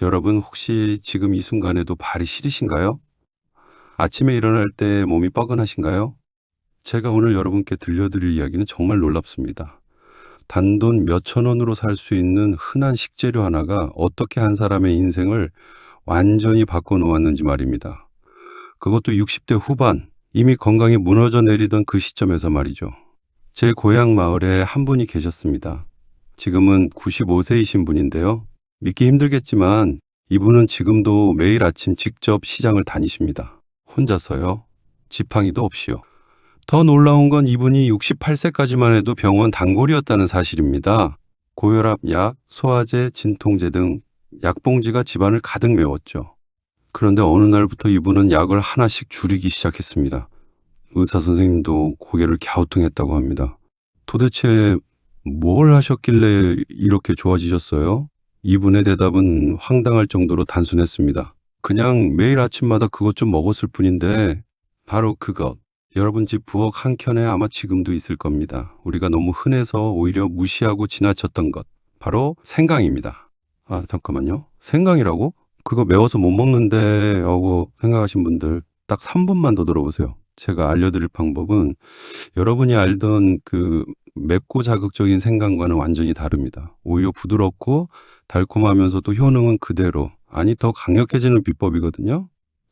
여러분 혹시 지금 이 순간에도 발이 시리신가요? 아침에 일어날 때 몸이 뻐근하신가요? 제가 오늘 여러분께 들려드릴 이야기는 정말 놀랍습니다. 단돈 몇천 원으로 살 수 있는 흔한 식재료 하나가 어떻게 한 사람의 인생을 완전히 바꿔놓았는지 말입니다. 그것도 60대 후반, 이미 건강이 무너져 내리던 그 시점에서 말이죠. 제 고향 마을에 한 분이 계셨습니다. 지금은 95세이신 분인데요. 믿기 힘들겠지만 이분은 지금도 매일 아침 직접 시장을 다니십니다. 혼자서요. 지팡이도 없이요. 더 놀라운 건 이분이 68세까지만 해도 병원 단골이었다는 사실입니다. 고혈압 약, 소화제, 진통제 등 약봉지가 집안을 가득 메웠죠. 그런데 어느 날부터 이분은 약을 하나씩 줄이기 시작했습니다. 의사 선생님도 고개를 갸우뚱했다고 합니다. 도대체 뭘 하셨길래 이렇게 좋아지셨어요? 이분의 대답은 황당할 정도로 단순했습니다. 그냥 매일 아침마다 그것 좀 먹었을 뿐인데 바로 그것. 여러분 집 부엌 한 켠에 아마 지금도 있을 겁니다. 우리가 너무 흔해서 오히려 무시하고 지나쳤던 것. 바로 생강입니다. 아, 잠깐만요. 생강이라고? 그거 매워서 못 먹는데 하고 생각하신 분들 딱 3분만 더 들어보세요. 제가 알려드릴 방법은 여러분이 알던 그 맵고 자극적인 생강과는 완전히 다릅니다. 오히려 부드럽고 달콤하면서도 효능은 그대로, 아니 더 강력해지는 비법이거든요.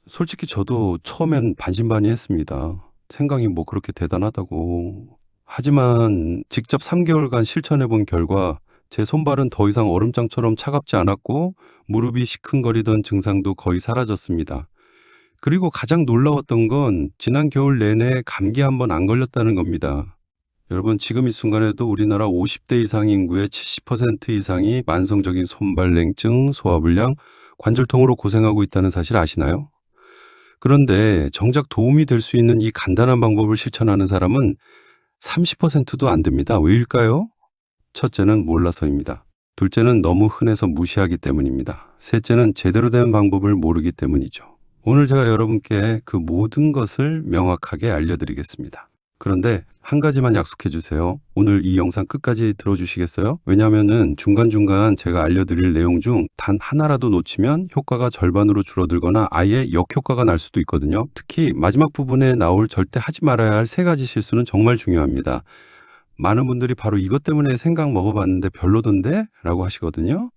솔직히 저도 처음엔 반신반의했습니다. 생강이 뭐 그렇게 대단하다고. 하지만 직접 3개월간 실천해 본 결과 제 손발은 더 이상 얼음장처럼 차갑지 않았고 무릎이 시큰거리던 증상도 거의 사라졌습니다. 그리고 가장 놀라웠던 건 지난 겨울 내내 감기 한 번 안 걸렸다는 겁니다. 여러분 지금 이 순간에도 우리나라 50대 이상 인구의 70% 이상이 만성적인 손발냉증, 소화불량, 관절통으로 고생하고 있다는 사실 아시나요? 그런데 정작 도움이 될 수 있는 이 간단한 방법을 실천하는 사람은 30%도 안 됩니다. 왜일까요? 첫째는 몰라서입니다. 둘째는 너무 흔해서 무시하기 때문입니다. 셋째는 제대로 된 방법을 모르기 때문이죠. 오늘 제가 여러분께 그 모든 것을 명확하게 알려드리겠습니다. 그런데 한 가지만 약속해 주세요. 오늘 이 영상 끝까지 들어주시겠어요? 왜냐하면 중간중간 제가 알려드릴 내용 중 단 하나라도 놓치면 효과가 절반으로 줄어들거나 아예 역효과가 날 수도 있거든요. 특히 마지막 부분에 나올 절대 하지 말아야 할 세 가지 실수는 정말 중요합니다. 많은 분들이 바로 이것 때문에 생각 먹어봤는데 별로던데? 라고 하시거든요.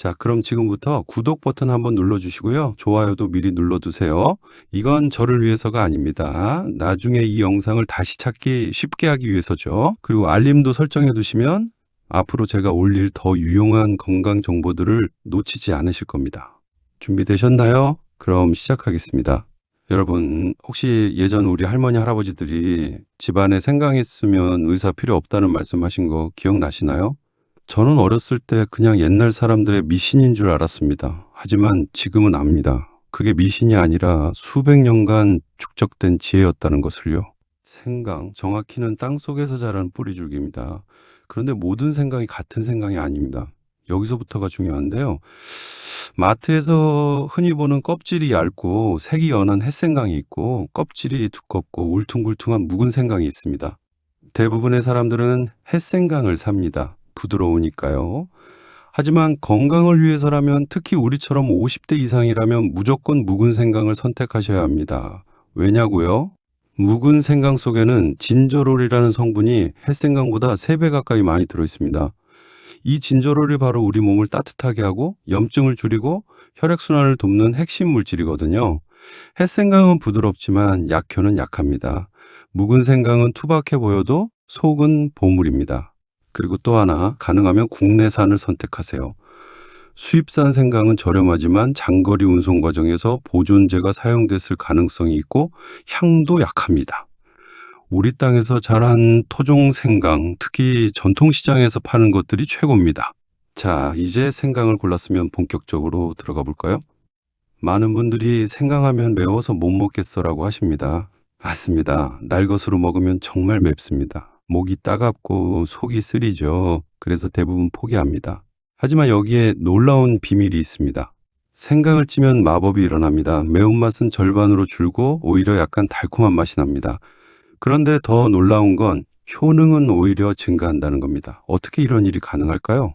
자, 그럼 지금부터 구독 버튼 한번 눌러주시고요. 좋아요도 미리 눌러두세요. 이건 저를 위해서가 아닙니다. 나중에 이 영상을 다시 찾기 쉽게 하기 위해서죠. 그리고 알림도 설정해 두시면 앞으로 제가 올릴 더 유용한 건강 정보들을 놓치지 않으실 겁니다. 준비되셨나요? 그럼 시작하겠습니다. 여러분, 혹시 예전 우리 할머니, 할아버지들이 집안에 생강이 있으면 의사 필요 없다는 말씀하신 거 기억나시나요? 저는 어렸을 때 그냥 옛날 사람들의 미신인 줄 알았습니다. 하지만 지금은 압니다. 그게 미신이 아니라 수백 년간 축적된 지혜였다는 것을요. 생강, 정확히는 땅 속에서 자란 뿌리줄기입니다. 그런데 모든 생강이 같은 생강이 아닙니다. 여기서부터가 중요한데요. 마트에서 흔히 보는 껍질이 얇고 색이 연한 햇생강이 있고 껍질이 두껍고 울퉁불퉁한 묵은 생강이 있습니다. 대부분의 사람들은 햇생강을 삽니다. 부드러우니까요. 하지만 건강을 위해서라면 특히 우리처럼 50대 이상이라면 무조건 묵은 생강을 선택하셔야 합니다. 왜냐고요? 묵은 생강 속에는 진저롤이라는 성분이 햇생강보다 3배 가까이 많이 들어 있습니다. 이 진저롤이 바로 우리 몸을 따뜻하게 하고 염증을 줄이고 혈액순환을 돕는 핵심 물질이거든요. 햇생강은 부드럽지만 약효는 약합니다. 묵은 생강은 투박해 보여도 속은 보물입니다. 그리고 또 하나, 가능하면 국내산을 선택하세요. 수입산 생강은 저렴하지만 장거리 운송 과정에서 보존제가 사용됐을 가능성이 있고 향도 약합니다. 우리 땅에서 자란 토종 생강, 특히 전통시장에서 파는 것들이 최고입니다. 자, 이제 생강을 골랐으면 본격적으로 들어가 볼까요? 많은 분들이 생강하면 매워서 못 먹겠어라고 하십니다. 맞습니다. 날 것으로 먹으면 정말 맵습니다. 목이 따갑고 속이 쓰리죠. 그래서 대부분 포기합니다. 하지만 여기에 놀라운 비밀이 있습니다. 생강을 찌면 마법이 일어납니다. 매운맛은 절반으로 줄고 오히려 약간 달콤한 맛이 납니다. 그런데 더 놀라운 건 효능은 오히려 증가한다는 겁니다. 어떻게 이런 일이 가능할까요?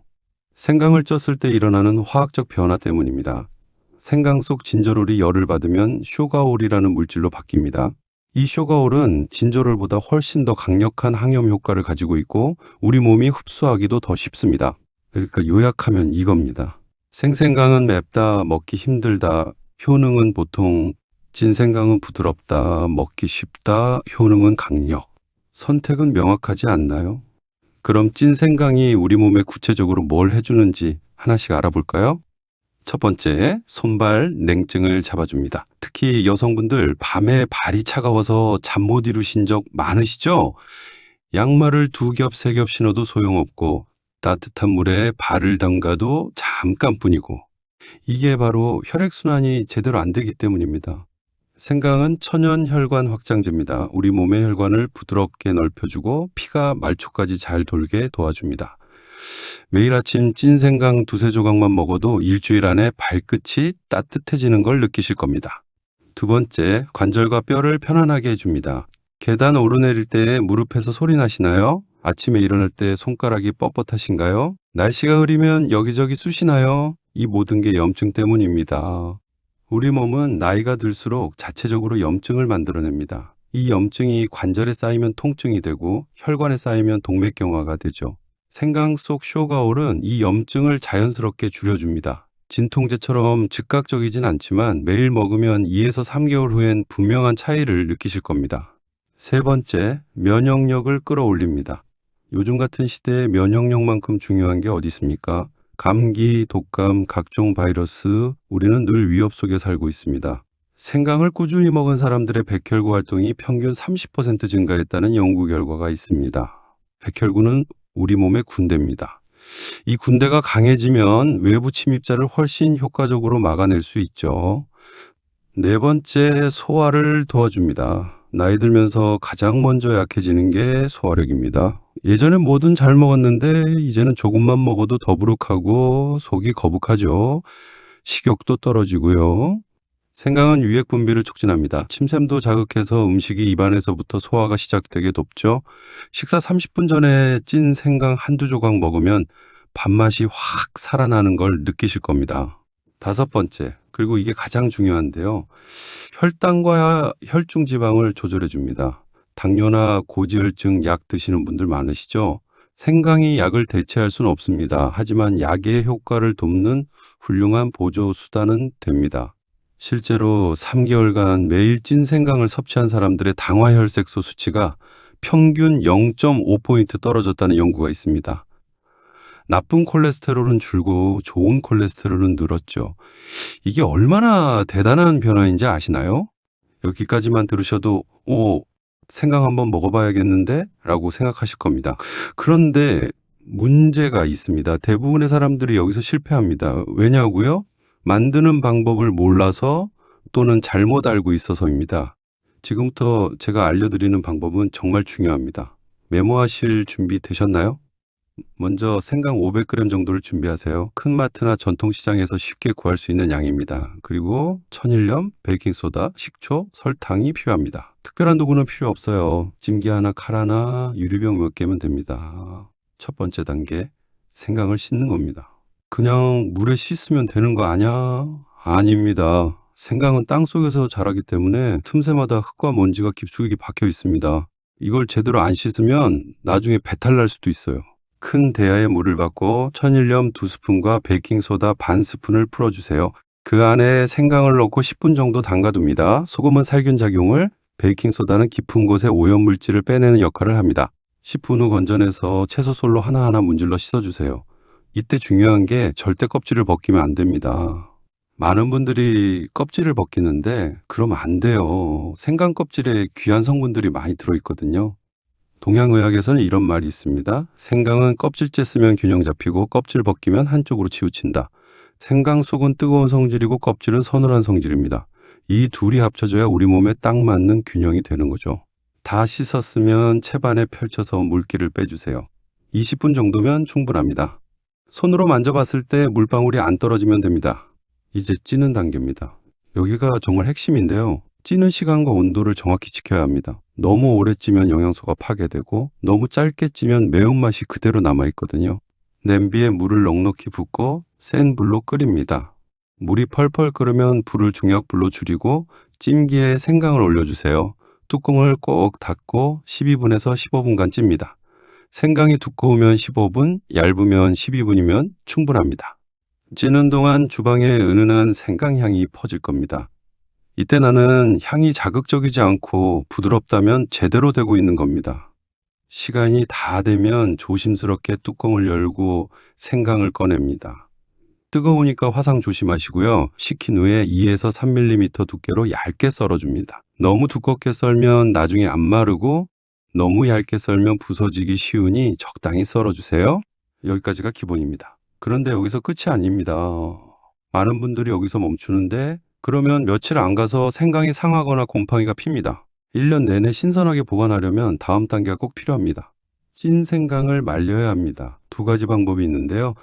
생강을 쪘을 때 일어나는 화학적 변화 때문입니다. 생강 속 진저롤이 열을 받으면 쇼가올이라는 물질로 바뀝니다. 이 쇼가올은 진저롤보다 훨씬 더 강력한 항염 효과를 가지고 있고 우리 몸이 흡수하기도 더 쉽습니다. 그러니까 요약하면 이겁니다. 생생강은 맵다, 먹기 힘들다, 효능은 보통 진생강은 부드럽다, 먹기 쉽다, 효능은 강력. 선택은 명확하지 않나요? 그럼 찐생강이 우리 몸에 구체적으로 뭘 해주는지 하나씩 알아볼까요? 첫 번째, 손발 냉증을 잡아줍니다. 특히 여성분들 밤에 발이 차가워서 잠 못 이루신 적 많으시죠? 양말을 두 겹, 세 겹 신어도 소용없고 따뜻한 물에 발을 담가도 잠깐뿐이고 이게 바로 혈액순환이 제대로 안 되기 때문입니다. 생강은 천연 혈관 확장제입니다. 우리 몸의 혈관을 부드럽게 넓혀주고 피가 말초까지 잘 돌게 도와줍니다. 매일 아침 찐 생강 두세 조각만 먹어도 일주일 안에 발끝이 따뜻해지는 걸 느끼실 겁니다. 두 번째, 관절과 뼈를 편안하게 해줍니다. 계단 오르내릴 때 무릎에서 소리 나시나요? 아침에 일어날 때 손가락이 뻣뻣하신가요? 날씨가 흐리면 여기저기 쑤시나요? 이 모든 게 염증 때문입니다. 우리 몸은 나이가 들수록 자체적으로 염증을 만들어냅니다. 이 염증이 관절에 쌓이면 통증이 되고 혈관에 쌓이면 동맥경화가 되죠. 생강 속 쇼가올은 이 염증을 자연스럽게 줄여줍니다. 진통제처럼 즉각적이진 않지만 매일 먹으면 2에서 3개월 후엔 분명한 차이를 느끼실 겁니다. 세 번째, 면역력을 끌어올립니다. 요즘 같은 시대에 면역력만큼 중요한 게 어디 있습니까? 감기, 독감, 각종 바이러스, 우리는 늘 위협 속에 살고 있습니다. 생강을 꾸준히 먹은 사람들의 백혈구 활동이 평균 30% 증가했다는 연구 결과가 있습니다. 백혈구는 우리 몸의 군대입니다. 이 군대가 강해지면 외부 침입자를 훨씬 효과적으로 막아낼 수 있죠. 네 번째, 소화를 도와줍니다. 나이 들면서 가장 먼저 약해지는 게 소화력입니다. 예전엔 뭐든 잘 먹었는데 이제는 조금만 먹어도 더부룩하고 속이 거북하죠. 식욕도 떨어지고요. 생강은 유액 분비를 촉진합니다. 침샘도 자극해서 음식이 입안에서부터 소화가 시작되게 돕죠. 식사 30분 전에 찐 생강 한두 조각 먹으면 밥맛이 확 살아나는 걸 느끼실 겁니다. 다섯 번째, 그리고 이게 가장 중요한데요. 혈당과 혈중 지방을 조절해 줍니다. 당뇨나 고지혈증 약 드시는 분들 많으시죠? 생강이 약을 대체할 수는 없습니다. 하지만 약의 효과를 돕는 훌륭한 보조 수단은 됩니다. 실제로 3개월간 매일 찐 생강을 섭취한 사람들의 당화혈색소 수치가 평균 0.5포인트 떨어졌다는 연구가 있습니다. 나쁜 콜레스테롤은 줄고 좋은 콜레스테롤은 늘었죠. 이게 얼마나 대단한 변화인지 아시나요? 여기까지만 들으셔도, 오, 생강 한번 먹어봐야겠는데? 라고 생각하실 겁니다. 그런데 문제가 있습니다. 대부분의 사람들이 여기서 실패합니다. 왜냐고요? 만드는 방법을 몰라서 또는 잘못 알고 있어서입니다. 지금부터 제가 알려드리는 방법은 정말 중요합니다. 메모하실 준비 되셨나요? 먼저 생강 500g 정도를 준비하세요. 큰 마트나 전통시장에서 쉽게 구할 수 있는 양입니다. 그리고 천일염, 베이킹소다, 식초, 설탕이 필요합니다. 특별한 도구는 필요 없어요. 찜기 하나, 칼 하나, 유리병 몇 개면 됩니다. 첫 번째 단계, 생강을 씻는 겁니다. 그냥 물에 씻으면 되는 거 아냐? 아닙니다. 생강은 땅 속에서 자라기 때문에 틈새마다 흙과 먼지가 깊숙이 박혀 있습니다. 이걸 제대로 안 씻으면 나중에 배탈 날 수도 있어요. 큰 대야에 물을 받고 천일염 두 스푼과 베이킹소다 반 스푼을 풀어 주세요. 그 안에 생강을 넣고 10 분 정도 담가 둡니다. 소금은 살균 작용을, 베이킹소다는 깊은 곳에 오염 물질을 빼내는 역할을 합니다. 10분 후 건져내서 채소솔로 하나하나 문질러 씻어 주세요. 이때 중요한 게 절대 껍질을 벗기면 안 됩니다. 많은 분들이 껍질을 벗기는데 그러면 안 돼요. 생강 껍질에 귀한 성분들이 많이 들어있거든요. 동양의학에서는 이런 말이 있습니다. 생강은 껍질째 쓰면 균형 잡히고 껍질 벗기면 한쪽으로 치우친다. 생강 속은 뜨거운 성질이고 껍질은 서늘한 성질입니다. 이 둘이 합쳐져야 우리 몸에 딱 맞는 균형이 되는 거죠. 다 씻었으면 채반에 펼쳐서 물기를 빼주세요. 20분 정도면 충분합니다. 손으로 만져봤을 때 물방울이 안 떨어지면 됩니다. 이제 찌는 단계입니다. 여기가 정말 핵심인데요. 찌는 시간과 온도를 정확히 지켜야 합니다. 너무 오래 찌면 영양소가 파괴되고 너무 짧게 찌면 매운맛이 그대로 남아 있거든요. 냄비에 물을 넉넉히 붓고 센 불로 끓입니다. 물이 펄펄 끓으면 불을 중약불로 줄이고 찜기에 생강을 올려주세요. 뚜껑을 꼭 닫고 12분에서 15분간 찝니다. 생강이 두꺼우면 15분, 얇으면 12분이면 충분합니다. 찌는 동안 주방에 은은한 생강향이 퍼질 겁니다. 이때 나는 향이 자극적이지 않고 부드럽다면 제대로 되고 있는 겁니다. 시간이 다 되면 조심스럽게 뚜껑을 열고 생강을 꺼냅니다. 뜨거우니까 화상 조심하시고요. 식힌 후에 2에서 3mm 두께로 얇게 썰어줍니다. 너무 두껍게 썰면 나중에 안 마르고 너무 얇게 썰면 부서지기 쉬우니 적당히 썰어주세요. 여기까지가 기본입니다. 그런데 여기서 끝이 아닙니다. 많은 분들이 여기서 멈추는데 그러면 며칠 안 가서 생강이 상하거나 곰팡이가 핍니다. 1년 내내 신선하게 보관하려면 다음 단계가 꼭 필요합니다. 찐 생강을 말려야 합니다. 두 가지 방법이 있는데요.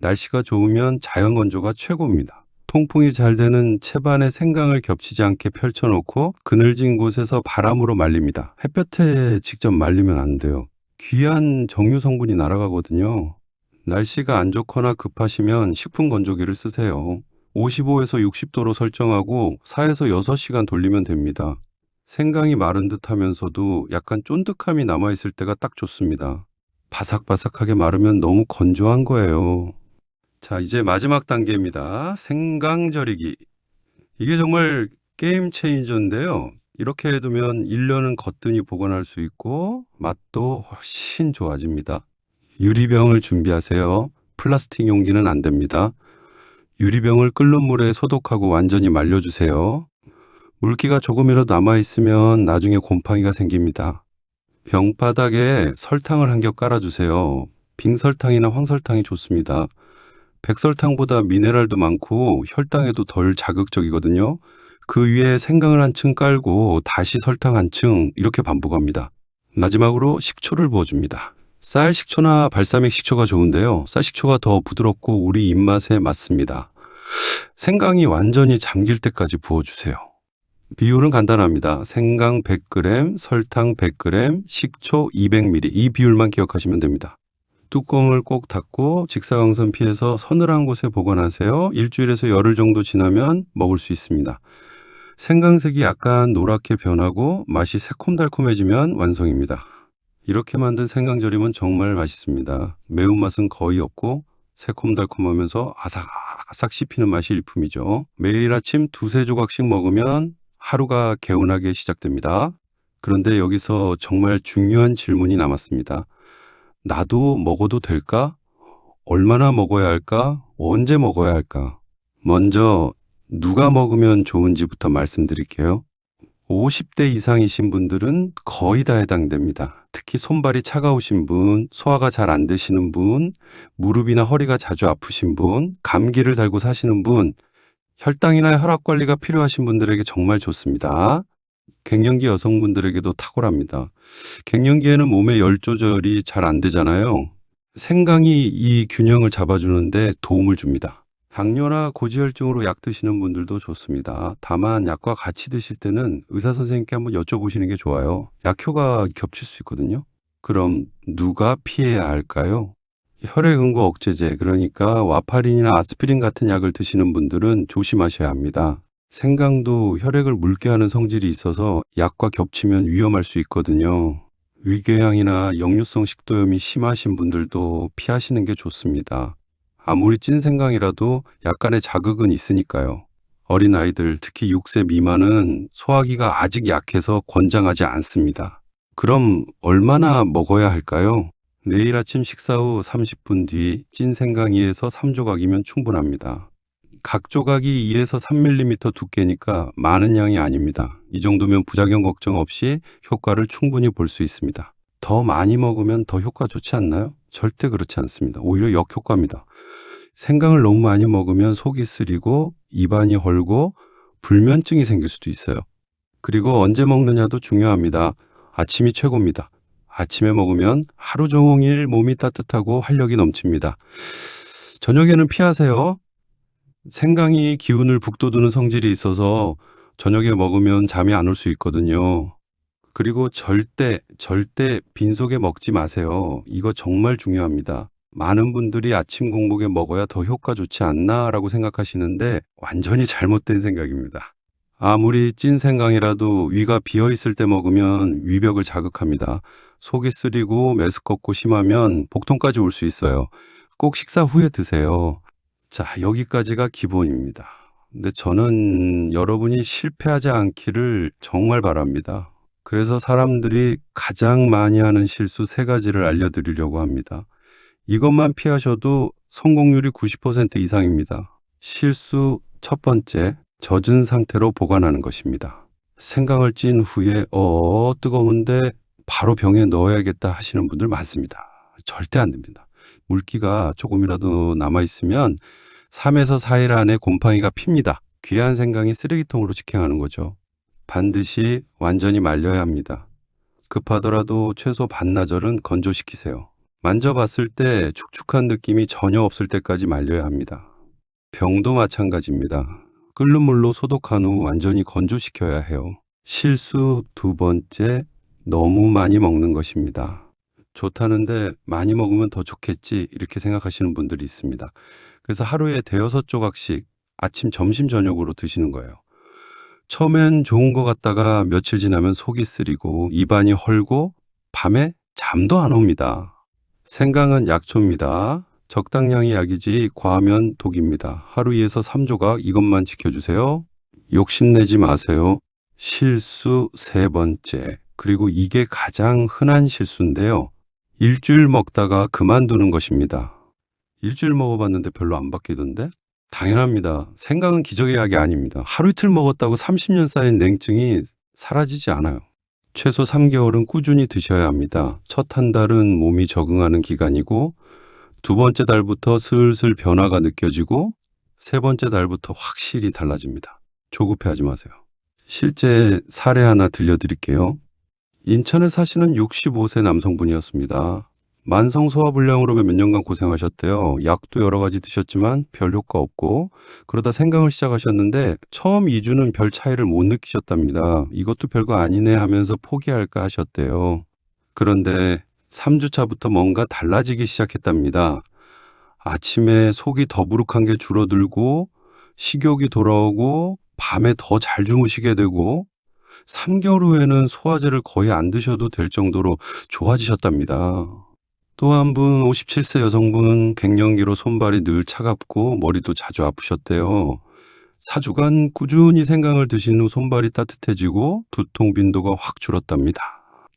날씨가 좋으면 자연 건조가 최고입니다. 통풍이 잘 되는 채반에 생강을 겹치지 않게 펼쳐놓고 그늘진 곳에서 바람으로 말립니다. 햇볕에 직접 말리면 안 돼요. 귀한 정유 성분이 날아가거든요. 날씨가 안 좋거나 급하시면 식품 건조기를 쓰세요. 55에서 60도로 설정하고 4에서 6시간 돌리면 됩니다. 생강이 마른 듯 하면서도 약간 쫀득함이 남아있을 때가 딱 좋습니다. 바삭바삭하게 마르면 너무 건조한 거예요. 자, 이제 마지막 단계입니다. 생강 절이기. 이게 정말 게임 체인저인데요. 이렇게 해두면 1년은 거뜬히 보관할 수 있고 맛도 훨씬 좋아집니다. 유리병을 준비하세요. 플라스틱 용기는 안 됩니다. 유리병을 끓는 물에 소독하고 완전히 말려주세요. 물기가 조금이라도 남아있으면 나중에 곰팡이가 생깁니다. 병 바닥에 설탕을 한 겹 깔아주세요. 빙설탕이나 황설탕이 좋습니다. 백설탕보다 미네랄도 많고 혈당에도 덜 자극적이거든요. 그 위에 생강을 한 층 깔고 다시 설탕 한 층 이렇게 반복합니다. 마지막으로 식초를 부어줍니다. 쌀 식초나 발사믹 식초가 좋은데요. 쌀 식초가 더 부드럽고 우리 입맛에 맞습니다. 생강이 완전히 잠길 때까지 부어주세요. 비율은 간단합니다. 생강 100g, 설탕 100g, 식초 200ml. 이 비율만 기억하시면 됩니다. 뚜껑을 꼭 닫고 직사광선 피해서 서늘한 곳에 보관하세요. 일주일에서 열흘 정도 지나면 먹을 수 있습니다. 생강색이 약간 노랗게 변하고 맛이 새콤달콤해지면 완성입니다. 이렇게 만든 생강절임은 정말 맛있습니다. 매운맛은 거의 없고 새콤달콤하면서 아삭아삭 씹히는 맛이 일품이죠. 매일 아침 두세 조각씩 먹으면 하루가 개운하게 시작됩니다. 그런데 여기서 정말 중요한 질문이 남았습니다. 나도 먹어도 될까? 얼마나 먹어야 할까? 언제 먹어야 할까? 먼저 누가 먹으면 좋은지부터 말씀드릴게요. 50대 이상이신 분들은 거의 다 해당됩니다. 특히 손발이 차가우신 분, 소화가 잘 안 되시는 분, 무릎이나 허리가 자주 아프신 분, 감기를 달고 사시는 분, 혈당이나 혈압 관리가 필요하신 분들에게 정말 좋습니다. 갱년기 여성분들에게도 탁월합니다. 갱년기에는 몸의 열 조절이 잘 안 되잖아요. 생강이 이 균형을 잡아주는데 도움을 줍니다. 당뇨나 고지혈증으로 약 드시는 분들도 좋습니다. 다만 약과 같이 드실 때는 의사 선생님께 한번 여쭤보시는 게 좋아요. 약효가 겹칠 수 있거든요. 그럼 누가 피해야 할까요? 혈액 응고 억제제, 그러니까 와파린이나 아스피린 같은 약을 드시는 분들은 조심하셔야 합니다. 생강도 혈액을 묽게 하는 성질이 있어서 약과 겹치면 위험할 수 있거든요. 위궤양이나 역류성 식도염이 심하신 분들도 피하시는 게 좋습니다. 아무리 찐 생강이라도 약간의 자극은 있으니까요. 어린 아이들, 특히 6세 미만은 소화기가 아직 약해서 권장하지 않습니다. 그럼 얼마나 먹어야 할까요? 내일 아침 식사 후 30분 뒤 찐 생강 2에서 3조각이면 충분합니다. 각 조각이 2에서 3mm 두께니까 많은 양이 아닙니다. 이 정도면 부작용 걱정 없이 효과를 충분히 볼 수 있습니다. 더 많이 먹으면 더 효과 좋지 않나요? 절대 그렇지 않습니다. 오히려 역효과입니다. 생강을 너무 많이 먹으면 속이 쓰리고 입안이 헐고 불면증이 생길 수도 있어요. 그리고 언제 먹느냐도 중요합니다. 아침이 최고입니다. 아침에 먹으면 하루 종일 몸이 따뜻하고 활력이 넘칩니다. 저녁에는 피하세요. 생강이 기운을 북돋우는 성질이 있어서 저녁에 먹으면 잠이 안 올 수 있거든요. 그리고 절대, 절대 빈속에 먹지 마세요. 이거 정말 중요합니다. 많은 분들이 아침 공복에 먹어야 더 효과 좋지 않나 라고 생각하시는데 완전히 잘못된 생각입니다. 아무리 찐 생강이라도 위가 비어 있을 때 먹으면 위벽을 자극합니다. 속이 쓰리고 메스껍고 심하면 복통까지 올 수 있어요. 꼭 식사 후에 드세요. 자, 여기까지가 기본입니다. 근데 저는 여러분이 실패하지 않기를 정말 바랍니다. 그래서 사람들이 가장 많이 하는 실수 세 가지를 알려드리려고 합니다. 이것만 피하셔도 성공률이 90% 이상입니다. 실수 첫 번째, 젖은 상태로 보관하는 것입니다. 생강을 찐 후에 어 뜨거운데 바로 병에 넣어야겠다 하시는 분들 많습니다. 절대 안 됩니다. 물기가 조금이라도 남아 있으면 3에서 4일 안에 곰팡이가 핍니다. 귀한 생강이 쓰레기통으로 직행하는 거죠. 반드시 완전히 말려야 합니다. 급하더라도 최소 반나절은 건조시키세요. 만져봤을 때 축축한 느낌이 전혀 없을 때까지 말려야 합니다. 병도 마찬가지입니다. 끓는 물로 소독한 후 완전히 건조시켜야 해요. 실수 두 번째, 너무 많이 먹는 것입니다. 좋다는데 많이 먹으면 더 좋겠지 이렇게 생각하시는 분들이 있습니다. 그래서 하루에 대여섯 조각씩 아침, 점심, 저녁으로 드시는 거예요. 처음엔 좋은 것 같다가 며칠 지나면 속이 쓰리고 입안이 헐고 밤에 잠도 안 옵니다. 생강은 약초입니다. 적당량이 약이지 과하면 독입니다. 하루 2에서 3조각 이것만 지켜주세요. 욕심내지 마세요. 실수 세 번째. 그리고 이게 가장 흔한 실수인데요. 일주일 먹다가 그만두는 것입니다. 일주일 먹어봤는데 별로 안 바뀌던데? 당연합니다. 생강은 기적의 약이 아닙니다. 하루 이틀 먹었다고 30년 쌓인 냉증이 사라지지 않아요. 최소 3개월은 꾸준히 드셔야 합니다. 첫 한 달은 몸이 적응하는 기간이고, 두 번째 달부터 슬슬 변화가 느껴지고, 세 번째 달부터 확실히 달라집니다. 조급해하지 마세요. 실제 사례 하나 들려드릴게요. 인천에 사시는 65세 남성분이었습니다. 만성 소화불량으로 몇 년간 고생하셨대요. 약도 여러 가지 드셨지만 별 효과 없고 그러다 생강을 시작하셨는데 처음 2주는 별 차이를 못 느끼셨답니다. 이것도 별거 아니네 하면서 포기할까 하셨대요. 그런데 3주 차부터 뭔가 달라지기 시작했답니다. 아침에 속이 더부룩한 게 줄어들고 식욕이 돌아오고 밤에 더 잘 주무시게 되고 3개월 후에는 소화제를 거의 안 드셔도 될 정도로 좋아지셨답니다. 또 한 분 57세 여성분 갱년기로 손발이 늘 차갑고 머리도 자주 아프셨대요. 4주간 꾸준히 생강을 드신 후 손발이 따뜻해지고 두통 빈도가 확 줄었답니다.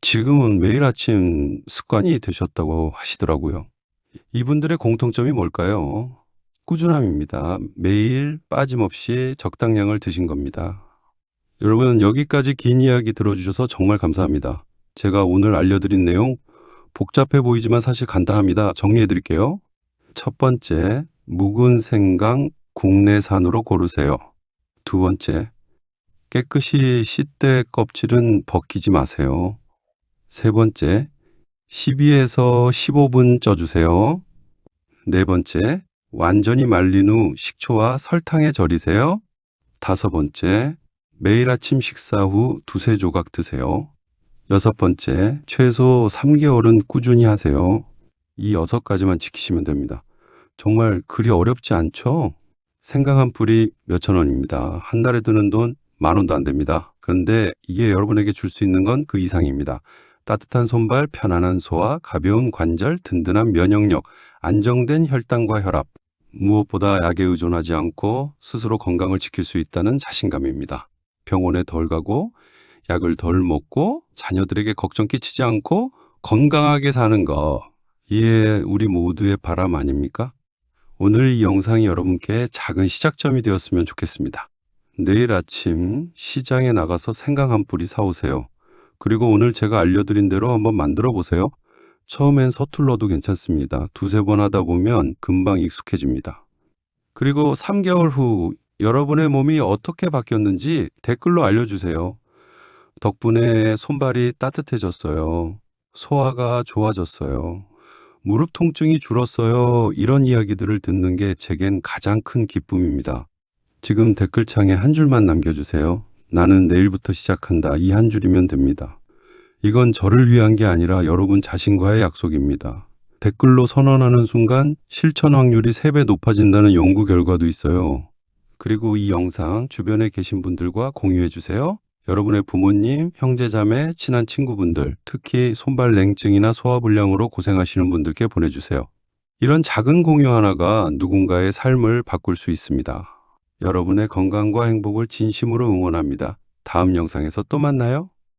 지금은 매일 아침 습관이 되셨다고 하시더라고요. 이분들의 공통점이 뭘까요? 꾸준함입니다. 매일 빠짐없이 적당량을 드신 겁니다. 여러분, 여기까지 긴 이야기 들어주셔서 정말 감사합니다. 제가 오늘 알려드린 내용 복잡해 보이지만 사실 간단합니다. 정리해 드릴게요. 첫 번째, 묵은 생강 국내산으로 고르세요. 두 번째, 깨끗이 씻되 껍질은 벗기지 마세요. 세 번째, 12에서 15분 쪄주세요. 네 번째, 완전히 말린 후 식초와 설탕에 절이세요. 다섯 번째, 매일 아침 식사 후 두세 조각 드세요. 여섯 번째, 최소 3개월은 꾸준히 하세요. 이 여섯 가지만 지키시면 됩니다. 정말 그리 어렵지 않죠? 생강 한 뿌리 몇천 원입니다. 한 달에 드는 돈 만 원도 안 됩니다. 그런데 이게 여러분에게 줄 수 있는 건 그 이상입니다. 따뜻한 손발, 편안한 소화, 가벼운 관절, 든든한 면역력, 안정된 혈당과 혈압, 무엇보다 약에 의존하지 않고 스스로 건강을 지킬 수 있다는 자신감입니다. 병원에 덜 가고 약을 덜 먹고 자녀들에게 걱정 끼치지 않고 건강하게 사는 거. 이게 우리 모두의 바람 아닙니까? 오늘 이 영상이 여러분께 작은 시작점이 되었으면 좋겠습니다. 내일 아침 시장에 나가서 생강 한 뿌리 사오세요. 그리고 오늘 제가 알려드린 대로 한번 만들어 보세요. 처음엔 서툴러도 괜찮습니다. 두세 번 하다 보면 금방 익숙해집니다. 그리고 3개월 후 여러분의 몸이 어떻게 바뀌었는지 댓글로 알려주세요. 덕분에 손발이 따뜻해졌어요. 소화가 좋아졌어요. 무릎 통증이 줄었어요. 이런 이야기들을 듣는 게 제겐 가장 큰 기쁨입니다. 지금 댓글창에 한 줄만 남겨주세요. 나는 내일부터 시작한다. 이 한 줄이면 됩니다. 이건 저를 위한 게 아니라 여러분 자신과의 약속입니다. 댓글로 선언하는 순간 실천 확률이 3배 높아진다는 연구 결과도 있어요. 그리고 이 영상 주변에 계신 분들과 공유해 주세요. 여러분의 부모님, 형제자매, 친한 친구분들, 특히 손발 냉증이나 소화불량으로 고생하시는 분들께 보내주세요. 이런 작은 공유 하나가 누군가의 삶을 바꿀 수 있습니다. 여러분의 건강과 행복을 진심으로 응원합니다. 다음 영상에서 또 만나요.